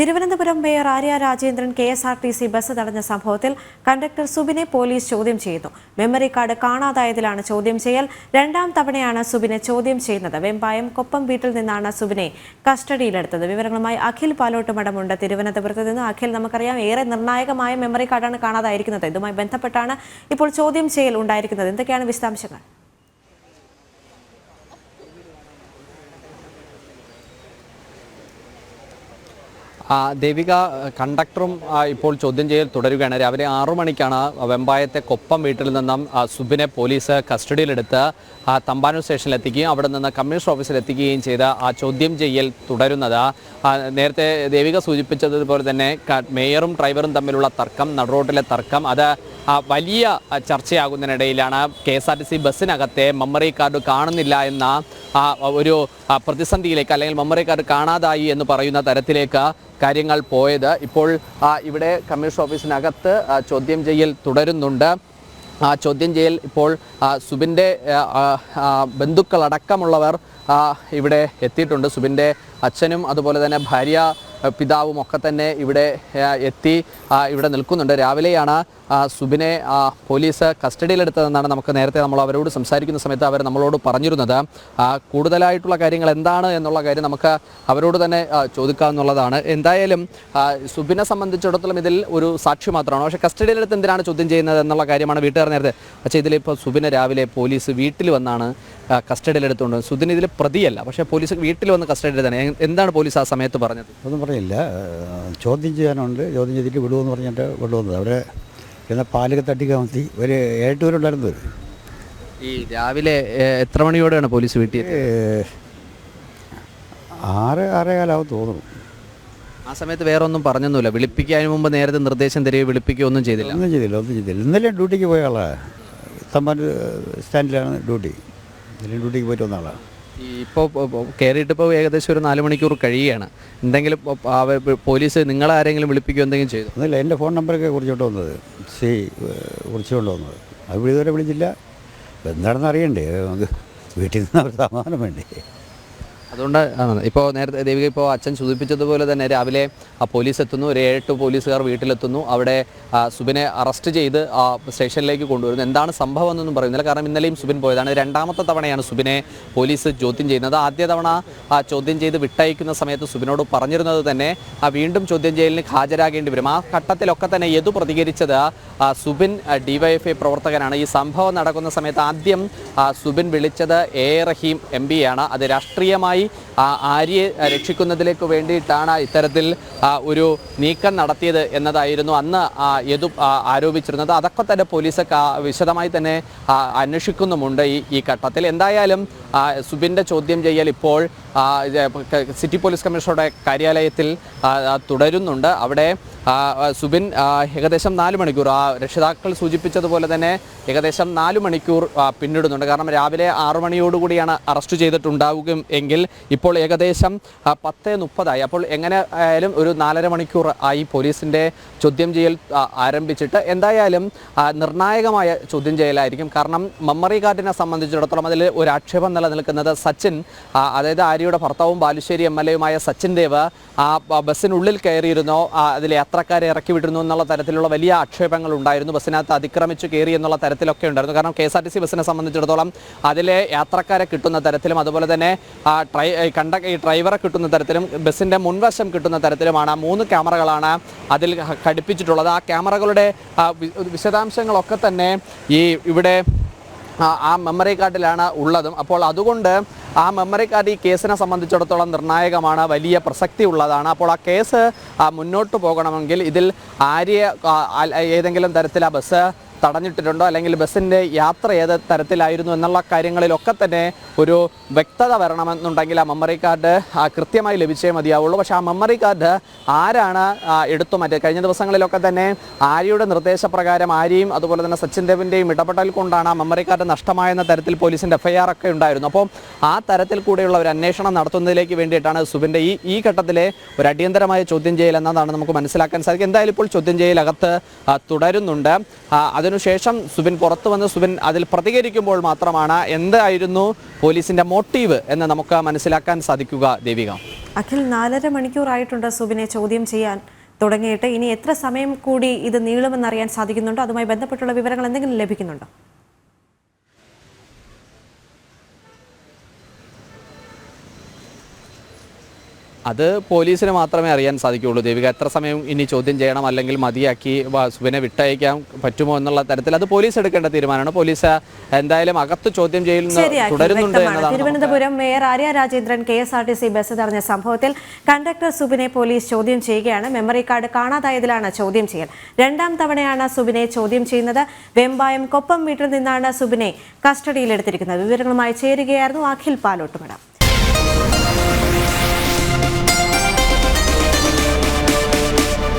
Thiruvananthapuram mayor Arya Rajendran K S R T C bus തടഞ്ഞ സംഭവത്തിൽ conductor സുബിനെ police ചോദ്യം ചെയ്യുന്നു മെമ്മറി കാർഡ് കാണാതായതിലാണ് ചോദ്യം ചെയ്യൽ. രണ്ടാം തവണയാണ് സുബിനെ ചോദ്യം ചെയ്യുന്നത്. വെമ്പായം കൊപ്പം വീട്ടിൽ നിന്നാണ് സുബിനെ കസ്റ്റഡിയിലെടുത്തത്. വിവരങ്ങളുമായി അഖിൽ പാലോട്ട് മഠമുണ്ട്. തിരുവനന്തപുരത്ത് നിന്ന് അഖിൽ നമുക്കറിയാം ഏറെ നിർണായകമായ മെമ്മറി കാർഡാണ് കാണാതായിരിക്കുന്നത്. ഇതുമായി ബന്ധപ്പെട്ടാണ് ഇപ്പോൾ ചോദ്യം ചെയ്യൽ ഉണ്ടായിരിക്കുന്നത്. എന്തൊക്കെയാണ് വിശദാംശങ്ങൾ? ദേവിക കണ്ടക്ടറും ഇപ്പോൾ ചോദ്യം ചെയ്യൽ തുടരുകയാണ്. രാവിലെ ആറു മണിക്കാണ് വെമ്പായത്തെ കൊപ്പം വീട്ടിൽ നിന്നും സുബിനെ പോലീസ് കസ്റ്റഡിയിലെടുത്ത് തമ്പാനൂർ സ്റ്റേഷനിൽ എത്തിക്കുകയും അവിടെ നിന്ന് കമ്മീഷണർ ഓഫീസിൽ എത്തിക്കുകയും ചെയ്ത ആ ചോദ്യം ചെയ്യൽ തുടരുന്നത്. നേരത്തെ ദേവിക സൂചിപ്പിച്ചതുപോലെ തന്നെ മേയറും ഡ്രൈവറും തമ്മിലുള്ള തർക്കം നടുറോട്ടിലെ തർക്കം അത് വലിയ ചർച്ചയാകുന്നതിനിടയിലാണ് K S R T C ബസ്സിനകത്തെ memory card കാണുന്നില്ല എന്ന ഒരു പ്രതിസന്ധിയിലേക്ക് അല്ലെങ്കിൽ മെമ്മറി കാർഡ് കാണാതായി എന്ന് പറയുന്ന തരത്തിലേക്ക് കാര്യങ്ങൾ പോയത്. ഇപ്പോൾ ഇവിടെ കമ്മീഷൻ ഓഫീസിനകത്ത് ചോദ്യം ചെയ്യൽ തുടരുന്നുണ്ട്. ആ ചോദ്യം ചെയ്യൽ ഇപ്പോൾ സുബിന്റെ ബന്ധുക്കളടക്കമുള്ളവർ ഇവിടെ എത്തിയിട്ടുണ്ട്. സുബിന്റെ അച്ഛനും അതുപോലെ തന്നെ ഭാര്യ പിതാവും ഒക്കെ തന്നെ ഇവിടെ എത്തി ഇവിടെ നിൽക്കുന്നുണ്ട്. രാവിലെയാണ് സുബിനെ പോലീസ് കസ്റ്റഡിയിലെടുത്തതെന്നാണ് നമുക്ക് നേരത്തെ നമ്മൾ അവരോട് സംസാരിക്കുന്ന സമയത്ത് അവർ നമ്മളോട് പറഞ്ഞിരുന്നത്. കൂടുതലായിട്ടുള്ള കാര്യങ്ങൾ എന്താണ് എന്നുള്ള കാര്യം നമുക്ക് അവരോട് തന്നെ ചോദിക്കാമെന്നുള്ളതാണ് എന്തായാലും സുബിനെ സംബന്ധിച്ചിടത്തോളം ഇതിൽ ഒരു സാക്ഷി മാത്രമാണ്. പക്ഷേ കസ്റ്റഡിയിലെടുത്ത് എന്തിനാണ് ചോദ്യം ചെയ്യുന്നത് എന്നുള്ള കാര്യമാണ് വീട്ടുകാർ നേരത്തെ പക്ഷേ ഇതിലിപ്പോൾ സുബിനെ രാവിലെ പോലീസ് വീട്ടിൽ വന്നാണ് കസ്റ്റഡിയിലെടുത്തുകൊണ്ട് സുബിൻ ഇതിൽ പ്രതിയല്ല. പക്ഷേ പോലീസ് വീട്ടിൽ വന്ന് കസ്റ്റഡിയിൽ തന്നെ. എന്താണ് പോലീസ് ആ സമയത്ത് പറഞ്ഞത്? ഒന്നും പറയില്ല. ചോദ്യം ചെയ്യാനുണ്ട്. ചോദ്യം ചെയ്തിട്ട് വിടുമെന്ന് പറഞ്ഞിട്ട് വിടുവന്നത്. അവരെ പിന്നെ പാലൊക്കെ തട്ടിക്കാമത്തി ഒരു ഏഴ് പേരുണ്ടായിരുന്നു ഈ രാവിലെ എത്ര മണിയോടെയാണ് പോലീസ് വീട്ടിൽ ആറ് ആറേകാലാവും തോന്നുന്നു. ആ സമയത്ത് വേറെ ഒന്നും പറഞ്ഞൊന്നുമില്ല. വിളിപ്പിക്കാൻ മുമ്പ് നേരത്തെ നിർദ്ദേശം തരികയോ വിളിപ്പിക്കുകയോ ഒന്നും ചെയ്തില്ല? ഒന്നും ചെയ്തില്ല ഒന്നും ചെയ്തില്ല. ഇന്നലെ ഡ്യൂട്ടിക്ക് പോയ ആളാണ് തമ്പാൻ സ്റ്റാൻഡിലാണ് ഡ്യൂട്ടി. ഇന്നലെ ഡ്യൂട്ടിക്ക് പോയിട്ട് വന്ന ആളാണ് ഇപ്പോൾ കയറിയിട്ട് ഇപ്പോൾ ഏകദേശം ഒരു നാല് മണിക്കൂർ കഴിയുകയാണ്. എന്തെങ്കിലും പോലീസ് നിങ്ങൾ ആരെങ്കിലും വിളിപ്പിക്കുകയോ എന്തെങ്കിലും ചെയ്തു? ഒന്നുമില്ല എന്റെ ഫോൺ നമ്പറൊക്കെ കുറിച്ചോണ്ട് വന്നത്. സി കുറിച്ചുകൊണ്ട് വന്നത്. അത് ഇതുവരെ വിളിച്ചില്ല. എന്താണെന്ന് അറിയണ്ടേ? വീട്ടിൽ നിന്ന് ഒരു സമാധാനം വേണ്ടേ? അതുകൊണ്ട് ഇപ്പോൾ നേരത്തെ ദേവിക ഇപ്പോൾ അച്ഛൻ സൂചിപ്പിച്ചതുപോലെ തന്നെ രാവിലെ ആ പോലീസ് എത്തുന്നു. ഒരു ഏഴെട്ട് പോലീസുകാർ വീട്ടിലെത്തുന്നു. അവിടെ സുബിനെ അറസ്റ്റ് ചെയ്ത് സ്റ്റേഷനിലേക്ക് കൊണ്ടുവരുന്നു. എന്താണ് സംഭവം എന്നൊന്നും പറയുന്നില്ല. കാരണം ഇന്നലെയും സുബിൻ പോയതാണ്. രണ്ടാമത്തെ തവണയാണ് സുബിനെ പോലീസ് ചോദ്യം ചെയ്യുന്നത്. ആദ്യ തവണ ചോദ്യം ചെയ്ത് വിട്ടയക്കുന്ന സമയത്ത് സുബിനോട് പറഞ്ഞിരുന്നത് തന്നെ ആ വീണ്ടും ചോദ്യം ചെയ്യലിന് ഹാജരാകേണ്ടി വരും. ആ ഘട്ടത്തിലൊക്കെ തന്നെ യദു പ്രതികരിച്ചത്? സുബിൻ ഡിവൈഎഫ്ഐ പ്രവർത്തകനാണ്. ഈ സംഭവം നടക്കുന്ന സമയത്ത് ആദ്യം സുബിൻ വിളിച്ചത് എ റഹീം എം ആണ് അത് രാഷ്ട്രീയമായി ആ, ആര്യയെ രക്ഷിക്കുന്നതിലേക്ക് വേണ്ടിയിട്ടാണ് ഇത്തരത്തിൽ ഒരു നീക്കം നടത്തിയത് എന്നതായിരുന്നു അന്ന് യദു ആരോപിച്ചിരുന്നത്. അതൊക്കെ തന്നെ പോലീസ് വിശദമായി തന്നെ അന്വേഷിക്കുന്നുമുണ്ട് ഈ ഈ ഘട്ടത്തിൽ. എന്തായാലും സുബിന്റെ ചോദ്യം ചെയ്യൽ ഇപ്പോൾ സിറ്റി പോലീസ് കമ്മീഷണറുടെ കാര്യാലയത്തിൽ തുടരുന്നുണ്ട്. അവിടെ സുബിൻ ഏകദേശം നാല് മണിക്കൂർ. ആ രക്ഷിതാക്കൾ സൂചിപ്പിച്ചതുപോലെ തന്നെ ഏകദേശം നാല് മണിക്കൂർ പിന്നിടുന്നുണ്ട്. കാരണം രാവിലെ ആറു മണിയോടുകൂടിയാണ് അറസ്റ്റ് ചെയ്തിട്ടുണ്ടാവുകയും എങ്കിൽ ഇപ്പോൾ ഏകദേശം പത്ത് മുപ്പതായി. അപ്പോൾ എങ്ങനെ ആയാലും ഒരു നാലര മണിക്കൂർ ആയി പോലീസിന്റെ ചോദ്യം ചെയ്യൽ ആരംഭിച്ചിട്ട് എന്തായാലും നിർണായകമായ ചോദ്യം ചെയ്യലായിരിക്കും. കാരണം മെമ്മറി കാർഡിനെ സംബന്ധിച്ചിടത്തോളം അതിൽ ഒരു ആക്ഷേപം നിലനിൽക്കുന്നത് സച്ചിൻ അതായത് ആര്യയുടെ ഭർത്താവും ബാലുശ്ശേരി എം എൽ എയുമായ സച്ചിൻ ദേവ് ആ ബസ്സിനുള്ളിൽ കയറിയിരുന്നോ അതിൽ അതിൽ യാത്രക്കാരെ ഇറക്കി വിടുന്നു എന്നുള്ള തരത്തിലുള്ള വലിയ ആക്ഷേപങ്ങൾ ഉണ്ടായിരുന്നു. ബസ്സിനകത്ത് അതിക്രമിച്ചു കയറി എന്നുള്ള തരത്തിലൊക്കെ ഉണ്ടായിരുന്നു. കാരണം K S R T C ബസ്സിനെ സംബന്ധിച്ചിടത്തോളം അതിലെ യാത്രക്കാരെ കിട്ടുന്ന തരത്തിലും അതുപോലെ തന്നെ ട്രൈ കണ്ട ഈ ഡ്രൈവറെ കിട്ടുന്ന തരത്തിലും ബസ്സിന്റെ മുൻവശം കിട്ടുന്ന തരത്തിലുമാണ് മൂന്ന് ക്യാമറകളാണ് അതിൽ ഘടിപ്പിച്ചിട്ടുള്ളത്. ആ ക്യാമറകളുടെ വിശദാംശങ്ങളൊക്കെ തന്നെ ഈ ഇവിടെ ആ, മെമ്മറി കാർഡിലാണ് ഉള്ളതും. അപ്പോൾ അതുകൊണ്ട് ആ മെമ്മറി കാർഡ് ഈ കേസിനെ സംബന്ധിച്ചിടത്തോളം നിർണായകമാണ് വലിയ പ്രസക്തി ഉള്ളതാണ്. അപ്പോൾ ആ കേസ് മുന്നോട്ട് പോകണമെങ്കിൽ ഇതിൽ ആര്യ ഏതെങ്കിലും തരത്തിൽ ആ ബസ് തടഞ്ഞിട്ടിട്ടുണ്ടോ? അല്ലെങ്കിൽ ബസ്സിന്റെ യാത്ര ഏത് തരത്തിലായിരുന്നു എന്നുള്ള കാര്യങ്ങളിലൊക്കെ തന്നെ ഒരു വ്യക്തത വരണമെന്നുണ്ടെങ്കിൽ ആ മെമ്മറി കാർഡ് കൃത്യമായി ലഭിച്ചേ മതിയാവുള്ളൂ. പക്ഷേ ആ മെമ്മറി കാർഡ് ആരാണ് എടുത്തു മാറ്റിയത്? കഴിഞ്ഞ ദിവസങ്ങളിലൊക്കെ തന്നെ ആര്യയുടെ നിർദ്ദേശപ്രകാരം ആര്യയും അതുപോലെ തന്നെ സച്ചിൻ ദേവിന്റെയും ഇടപെടൽ കൊണ്ടാണ് ആ മെമ്മറി കാർഡ് നഷ്ടമായെന്ന തരത്തിൽ പോലീസിന്റെ എഫ്ഐആർ ഒക്കെ ഉണ്ടായിരുന്നു. അപ്പോൾ ആ തരത്തിൽ കൂടെയുള്ള ഒരു അന്വേഷണം നടത്തുന്നതിലേക്ക് വേണ്ടിയിട്ടാണ് സുബിന്റെ ഈ ഈ ഘട്ടത്തിലെ ഒരു അടിയന്തരമായ ചോദ്യം ചെയ്യൽ എന്നതാണ് നമുക്ക് മനസ്സിലാക്കാൻ സാധിക്കും എന്തായാലും ഇപ്പോൾ ചോദ്യം ചെയ്യലകത്ത് തുടരുന്നുണ്ട്. ആ, അതൊരു അതിനുശേഷം സുബിൻ പുറത്തു വന്ന് സുബിൻ അതിൽ പ്രതികരിക്കുമ്പോൾ മാത്രമാണ് എന്തായിരുന്നു പോലീസിന്റെ മോട്ടീവ് എന്ന് നമുക്ക് മനസ്സിലാക്കാൻ സാധിക്കുക ദേവിക. അഖിൽ നാലര മണിക്കൂറായിട്ടുണ്ട് സുബിനെ ചോദ്യം ചെയ്യാൻ തുടങ്ങിയിട്ട്. ഇനി എത്ര സമയം കൂടി ഇത് നീളുമെന്നറിയാൻ സാധിക്കുന്നുണ്ടോ? അതുമായി ബന്ധപ്പെട്ടുള്ള വിവരങ്ങൾ എന്തെങ്കിലും ലഭിക്കുന്നുണ്ടോ? അത് പോലീസിന് മാത്രമേ അറിയാൻ സാധിക്കുകയുള്ളൂ. ദേവിക എത്ര സമയം ഇനി ചോദ്യം ചെയ്യണം? അല്ലെങ്കിൽ മതിയാക്കി സുബിനെ വിട്ടയക്കാൻ പറ്റുമോ എന്നുള്ള തരത്തിൽ അത് പോലീസ് എടുക്കേണ്ട തീരുമാനമാണ്. പോലീസ് എന്തായാലും അകത്ത് ചോദ്യം ചെയ്യുന്ന തുടരുന്നുണ്ട് എന്നതാണ് Thiruvananthapuram mayor Arya Rajendran K S R T C bus തടഞ്ഞ സംഭവത്തിൽ കണ്ടക്ടർ സുബിനെ പോലീസ് ചോദ്യം ചെയ്യുകയാണ്. മെമ്മറി കാർഡ് കാണാതായതിലാണ് ചോദ്യം ചെയ്യൽ. രണ്ടാം തവണയാണ് സുബിനെ ചോദ്യം ചെയ്യുന്നത്. വെമ്പായം കൊപ്പം വീട്ടിൽ നിന്നാണ് സുബിനെ കസ്റ്റഡിയിലെടുത്തിരിക്കുന്നത്. വിവരങ്ങളുമായി ചേരുകയായിരുന്നു അഖിൽ പാലോട്ടുമട.